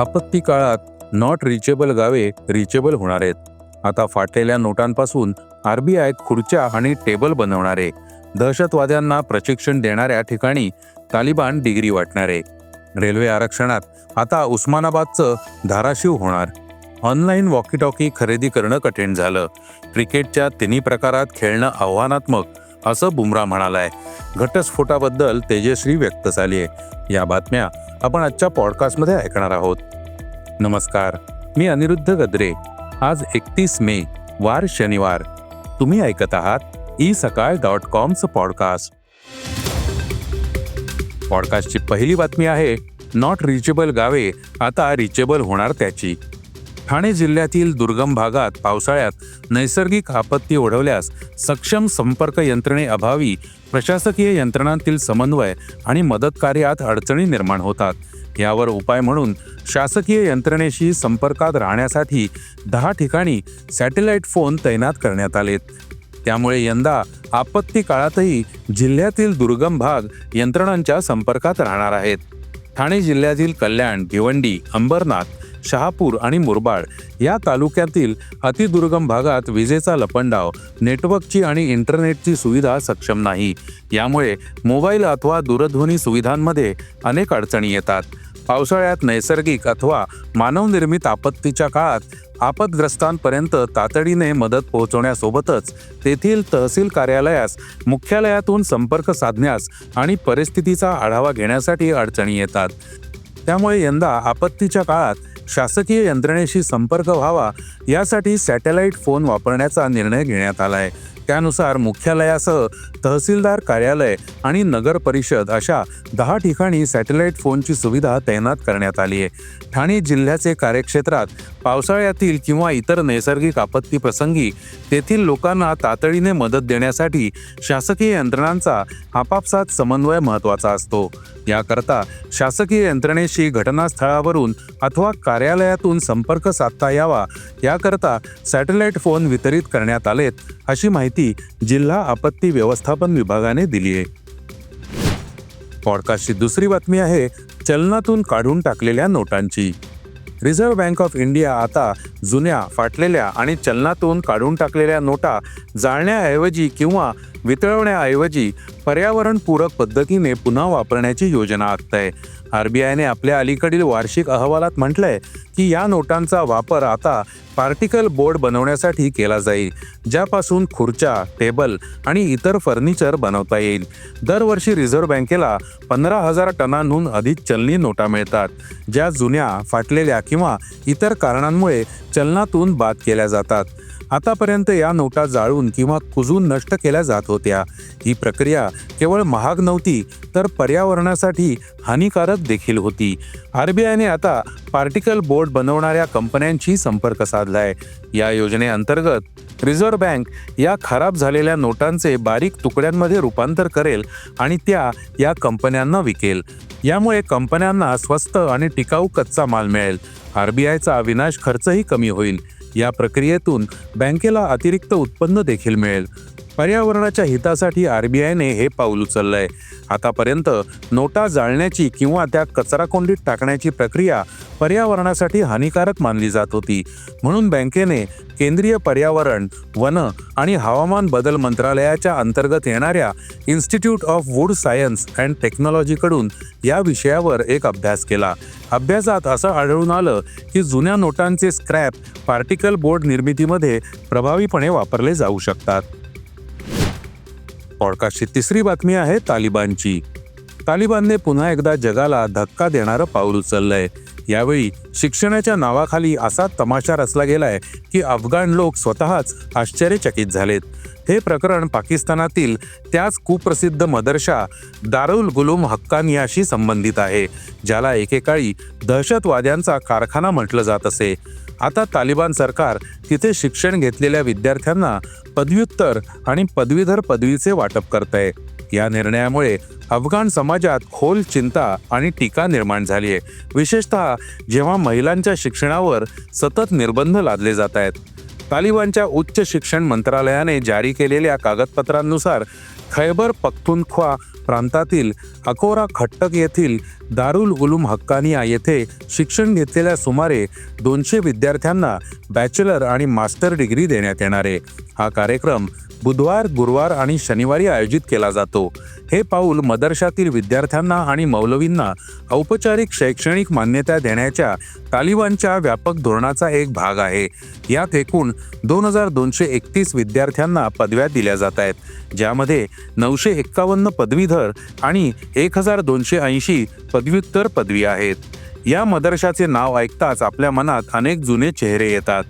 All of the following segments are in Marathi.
आपत्ती काळात नॉट रिचेबल गावे रिचेबल होणार आहेत. आता फाटलेल्या नोटांपासून आरबीआय खुर्च्या आणि टेबल बनवणारे दहशतवाद्यांना प्रशिक्षण देणाऱ्या ठिकाणी तालिबान डिग्री वाटणारे. रेल्वे आरक्षणात आता उस्मानाबादचं धाराशिव होणार. ऑनलाईन वॉकी टॉकी खरेदी करणं कठीण झालं. क्रिकेटच्या तिन्ही प्रकारात खेळणं आव्हानात्मक असं बुमरा म्हणालाय. घटस्फोटाबद्दल तेजश्री व्यक्त झाली आहे या बातम्या आपण आजच्या पॉडकास्टमध्ये ऐकणार आहोत. नमस्कार मी अनिरुद्ध गद्रे. आज एकतीस मे वार शनिवार. तुम्ही ऐकत आहात ई सकाळ डॉट कॉमचं पॉडकास्ट. पॉडकास्टची पहिली बातमी आहे नॉट रिचेबल गावे आता रिचेबल होणार त्याची. ठाणे जिल्ह्यातील दुर्गम भागात पावसाळ्यात नैसर्गिक आपत्ती ओढवल्यास सक्षम संपर्क यंत्रणेअभावी प्रशासकीय यंत्रणांतील समन्वय आणि मदतकार्यात अडचणी निर्माण होतात. यावर उपाय म्हणून शासकीय यंत्रणेशी संपर्कात राहण्यासाठी दहा ठिकाणी सॅटेलाइट फोन तैनात करण्यात आलेत. त्यामुळे यंदा आपत्ती काळातही जिल्ह्यातील दुर्गम भाग यंत्रणांच्या संपर्कात राहणार आहेत. ठाणे जिल्ह्यातील कल्याण भिवंडी अंबरनाथ शहापूर आणि मुरबाड या तालुक्यातील अतिदुर्गम भागात विजेचा लपंडाव नेटवर्कची आणि इंटरनेटची सुविधा सक्षम नाही. यामुळे मोबाईल अथवा दूरध्वनी सुविधांमध्ये अनेक अडचणी येतात. पावसाळ्यात नैसर्गिक अथवा मानवनिर्मित आपत्तीच्या काळात आपतग्रस्तांपर्यंत तातडीने मदत पोहोचवण्यासोबतच तेथील तहसील कार्यालयास मुख्यालयातून संपर्क साधण्यास आणि परिस्थितीचा आढावा घेण्यासाठी अडचणी येतात. त्यामुळे यंदा आपत्तीच्या काळात शासकीय यंत्रणेशी संपर्क व्हावा यासाठी सॅटेलाइट फोन वापरण्याचा निर्णय घेण्यात आला आहे त्यानुसार मुख्यालयासह तहसीलदार कार्यालय आणि नगर परिषद अशा दहा ठिकाणी सॅटेलाइट फोनची सुविधा तैनात करण्यात आली आहे. ठाणे जिल्ह्याचे कार्यक्षेत्रात पावसाळ्यातील किंवा इतर नैसर्गिक आपत्ती प्रसंगी तेथील लोकांना तातडीने मदत देण्यासाठी शासकीय यंत्रणांचा आपापसात समन्वय महत्त्वाचा असतो. याकरता शासकीय यंत्रणेशी घटनास्थळावरून अथवा कार्यालयातून संपर्क साधता यावा याकरता सॅटेलाइट फोन वितरित करण्यात आलेत अशी माहिती जिल्हा आपत्ती व्यवस्थापन विभागाने दिली आहे. पॉडकास्टची दुसरी बातमी आहे चलनातून काढून टाकलेल्या नोटांची. रिझर्व्ह बँक ऑफ इंडिया आता जुन्या फाटलेल्या आणि चलनातून काढून टाकलेल्या नोटा जाळण्याऐवजी किंवा वितळवण्याऐवजी पर्यावरणपूरक पद्धतीने पुन्हा वापरण्याची योजना आखत आहे आर बी आयने आपल्या अलीकडील वार्षिक अहवालात म्हटलंय की या नोटांचा वापर आता पार्टिकल बोर्ड बनवण्यासाठी केला जाईल ज्यापासून खुर्च्या टेबल आणि इतर फर्निचर बनवता येईल. दरवर्षी रिझर्व्ह बँकेला पंधरा हजार टनांहून अधिक चलनी नोटा मिळतात ज्या जुन्या फाटलेल्या किंवा इतर कारणांमुळे चलनातून बाद केल्या जातात. आतापर्यंत या नोटा जाळून किंवा कुजून नष्ट केल्या जात होत्या. ही प्रक्रिया केवळ महाग नव्हती तर पर्यावरणासाठी हानिकारक देखील होती. आर बी आयने आता पार्टिकल बोर्ड बनवणाऱ्या कंपन्यांशी संपर्क साधलाय. या योजनेअंतर्गत रिझर्व्ह बँक या खराब झालेल्या नोटांचे बारीक तुकड्यांमध्ये रूपांतर करेल आणि त्या या कंपन्यांना विकेल. यामुळे कंपन्यांना स्वस्त आणि टिकाऊ कच्चा माल मिळेल. आर बी आयचा विनाश खर्चही कमी होईल. या प्रक्रियेतून बँकेला अतिरिक्त उत्पन्न देखील मिळेल. पर्यावरणाच्या हितासाठी आर बी आयने हे पाऊल उचललंय. आतापर्यंत नोटा जाळण्याची किंवा त्या कचराकोंडीत टाकण्याची प्रक्रिया पर्यावरणासाठी हानिकारक मानली जात होती. म्हणून बँकेने केंद्रीय पर्यावरण वन आणि हवामान बदल मंत्रालयाच्या अंतर्गत येणाऱ्या institute of wood science and टेक्नॉलॉजीकडून या विषयावर एक अभ्यास केला. अभ्यासात असं आढळून आलं की जुन्या नोटांचे स्क्रॅप पार्टिकल बोर्ड निर्मितीमध्ये प्रभावीपणे वापरले जाऊ शकतात. पॉडकास्टची तिसरी बातमी आहे तालिबानची. तालिबानने पुन्हा एकदा जगाला धक्का देणारं पाऊल उचललंय. यावेळी शिक्षणाच्या नावाखाली असा तमाशा रचला गेलाय की अफगाण लोक स्वतःच आश्चर्यचकित झालेत. हे प्रकरण पाकिस्तानातील त्याच कुप्रसिद्ध मदरशा दारुल गुलूम हक्कानियाशी संबंधित आहे ज्याला एकेकाळी दहशतवाद्यांचा कारखाना म्हटलं जात असे. आता तालिबान सरकार तिथे शिक्षण घेतलेल्या विद्यार्थ्यांना पदव्युत्तर आणि पदवीधर पदवीचे वाटप करत आहे या निर्णयामुळे अफगाण समाजात खोल चिंता आणि टीका निर्माण झाली आहे विशेषतः जेव्हा महिलांच्या शिक्षणावर सतत निर्बंध लादले जात आहेत. तालिबानच्या उच्च शिक्षण मंत्रालयाने जारी केलेल्या कागदपत्रांनुसार खैबर पख्तूनख्वा प्रांतातील अकोरा खट्टक येथील दारुल उलूम हक्कानिया येथे शिक्षण घेतलेल्या सुमारे दोनशे विद्यार्थ्यांना बॅचलर आणि मास्टर डिग्री देण्यात येणार आहे. हा कार्यक्रम बुधवार गुरुवार आणि शनिवारी आयोजित केला जातो. हे पाऊल मदरशातील विद्यार्थ्यांना आणि मौलवींना औपचारिक शैक्षणिक मान्यता देण्याच्या तालिबानच्या व्यापक धोरणाचा एक भाग आहे. यात एकूण दोन हजार दोनशे एकतीस विद्यार्थ्यांना पदव्या दिल्या जात आहेत. ज्यामध्ये नऊशे एक्कावन्न पदवीधर आणि एक हजार दोनशे ऐंशी पदव्युत्तर पदवी आहेत. या मदरशाचे नाव ऐकताच आपल्या मनात अनेक जुने चेहरे येतात.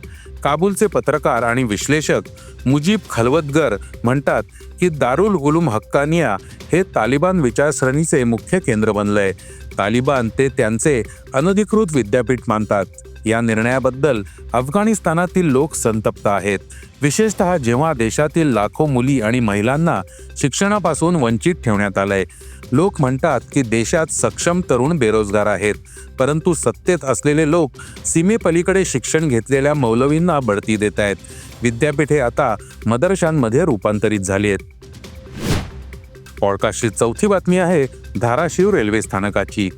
काबूलचे पत्रकार आणि विश्लेषक मुजीब खलवतगर म्हणतात की दारुल उलूम हक्कानिया हे तालिबान विचारसरणीचे मुख्य केंद्र बनलंय. तालिबान ते त्यांचे अनधिकृत विद्यापीठ मानतात. या निर्णयाबद्दल अफगाणिस्तानातील लोक संतप्त आहेत. विशेषतः जेव्हा देशातील लाखो मुली आणि महिलांना शिक्षणापासून वंचित ठेवण्यात आलंय. लोक म्हणतात की देशात सक्षम तरुण बेरोजगार आहेत. परंतु सत्तेत असलेले लोक सीमेपलीकडे शिक्षण घेतलेल्या मौलवींना बढती देत आहेत. विद्यापीठे आता मदरशांमध्ये रूपांतरित झाली आहेत पॉडकास्टची चौथी बातमी आहे धाराशिव रेल्वे स्थानकाची.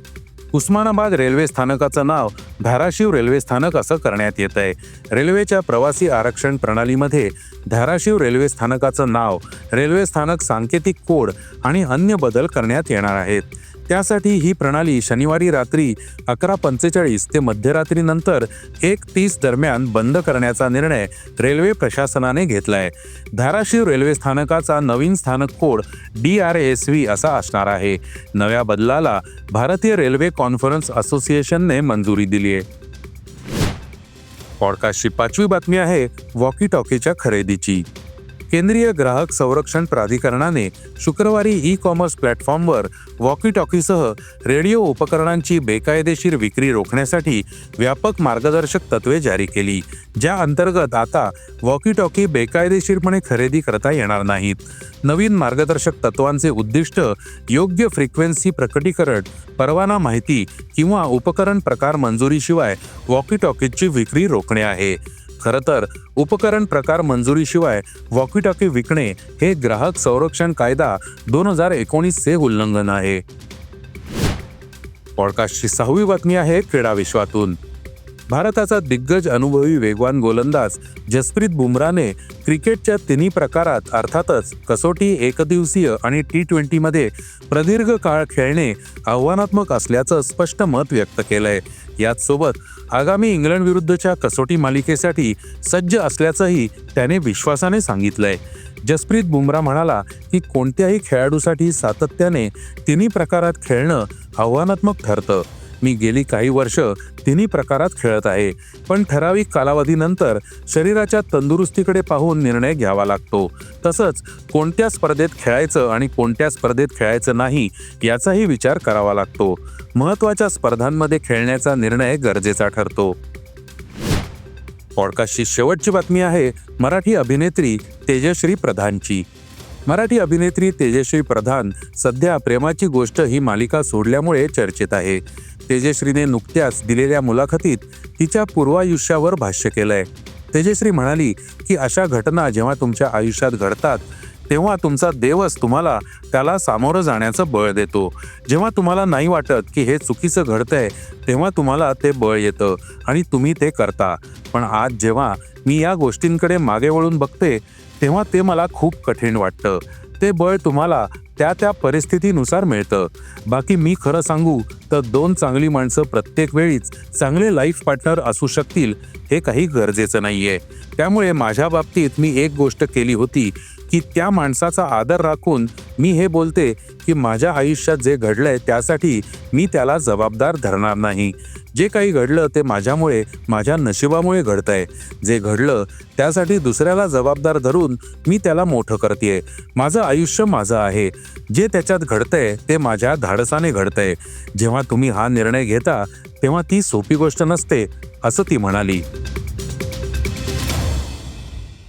उस्मानाबाद रेल्वे स्थानकाचं नाव धाराशिव रेल्वे स्थानक असं करण्यात येत आहे. रेल्वेच्या प्रवासी आरक्षण प्रणालीमध्ये धाराशिव रेल्वे स्थानकाचं नाव रेल्वे स्थानक सांकेतिक कोड आणि अन्य बदल करण्यात येणार आहेत. त्यासाठी ही प्रणाली शनिवारी रात्री अकरा पंचेचाळीस ते मध्यरात्रीनंतर एक तीस दरम्यान बंद करण्याचा निर्णय रेल्वे प्रशासनाने घेतलाय. धाराशिव रेल्वे स्थानकाचा नवीन स्थानक code D R S V असा असणार आहे. नव्या बदलाला भारतीय रेल्वे कॉन्फरन्स असोसिएशनने मंजुरी दिली आहे. पॉडकास्टची पाचवी बातमी आहे वॉकी टॉकीच्या खरेदीची. केंद्रीय ग्राहक संरक्षण प्राधिकरणाने शुक्रवारी ई कॉमर्स प्लॅटफॉर्मवर वॉकी टॉकीसह रेडिओ उपकरणांची बेकायदेशीर विक्री रोखण्यासाठी व्यापक मार्गदर्शक तत्वे जारी केली ज्या अंतर्गत आता वॉकी टॉकी बेकायदेशीरपणे खरेदी करता येणार नाहीत. नवीन मार्गदर्शक तत्वांचे उद्दिष्ट योग्य फ्रिक्वेन्सी प्रकटीकरण परवाना माहिती किंवा उपकरण प्रकार मंजुरीशिवाय वॉकी टॉकीची विक्री रोखणे आहे. खरं तर उपकरण प्रकार मंजुरीशिवाय वॉकी टॉकी विकणे हे ग्राहक संरक्षण कायदा दोन हजार एकोणीसचे उल्लंघन आहे. पॉडकास्टची सहावी बातमी आहे क्रीडा विश्वातून. भारताचा दिग्गज अनुभवी वेगवान गोलंदाज जसप्रीत बुमराने क्रिकेटच्या तिन्ही प्रकारात अर्थातच कसोटी एकदिवसीय आणि टी ट्वेंटीमध्ये प्रदीर्घ काळ खेळणे आव्हानात्मक असल्याचं स्पष्ट मत व्यक्त केलंय. याचसोबत आगामी इंग्लंड विरुद्धच्या कसोटी मालिकेसाठी सज्ज असल्याचंही त्याने विश्वासाने सांगितलंय. जसप्रीत बुमरा म्हणाला की कोणत्याही खेळाडूसाठी सातत्याने तिन्ही प्रकारात खेळणं आव्हानात्मक ठरतं. मी गेली काही वर्ष तिन्ही प्रकारात खेळत आहे. पण ठराविक कालावधीनंतर शरीराच्या तंदुरुस्तीकडे पाहून निर्णय घ्यावा लागतो. तसंच कोणत्या स्पर्धेत खेळायचं आणि कोणत्या स्पर्धेत खेळायचं नाही याचाही विचार करावा लागतो. महत्त्वाच्या स्पर्धांमध्ये खेळण्याचा निर्णय गरजेचा ठरतो. पॉडकास्टची शेवटची बातमी आहे मराठी अभिनेत्री तेजश्री प्रधानची. मराठी अभिनेत्री तेजश्री प्रधान सध्या प्रेमाची गोष्ट ही मालिका सोडल्यामुळे चर्चेत आहे. तेजश्रीने नुकत्याच दिलेल्या मुलाखतीत तिच्या पूर्वायुष्यावर भाष्य केलंय. तेजश्री म्हणाली की अशा घटना जेव्हा तुमच्या आयुष्यात घडतात तेव्हा तुमचा देवच तुम्हाला त्याला सामोरं जाण्याचं बळ देतो. जेव्हा तुम्हाला नाही वाटत की हे चुकीचं घडतंय तेव्हा तुम्हाला ते बळ येतं आणि तुम्ही ते करता. पण आज जेव्हा मी या गोष्टींकडे मागे वळून बघते तेव्हा ते मला खूप कठीण वाटतं. ते बळ तुम्हाला त्या त्या परिस्थितीनुसार मिळतं. बाकी मी खरं सांगू तर दोन चांगली माणसं प्रत्येक वेळीच चांगले लाईफ पार्टनर असू शकतील हे काही गरजेचं नाहीये. त्यामुळे माझ्या बाबतीत मी एक गोष्ट केली होती की त्या माणसाचा आदर राखून मी हे बोलते की माझ्या आयुष्यात जे घडलंय त्यासाठी मी त्याला जबाबदार धरणार नाही. जे काही घडलं ते माझ्यामुळे माझ्या नशिबामुळे घडतंय. जे घडलं त्यासाठी दुसऱ्याला जबाबदार धरून मी त्याला मोठं करते माझं आयुष्य माझं आहे. जे त्याच्यात घडतंय ते माझ्या धाडसाने घडतंय. जेव्हा तुम्ही हा निर्णय घेता तेव्हा ती सोपी गोष्ट नसते असं ती म्हणाली.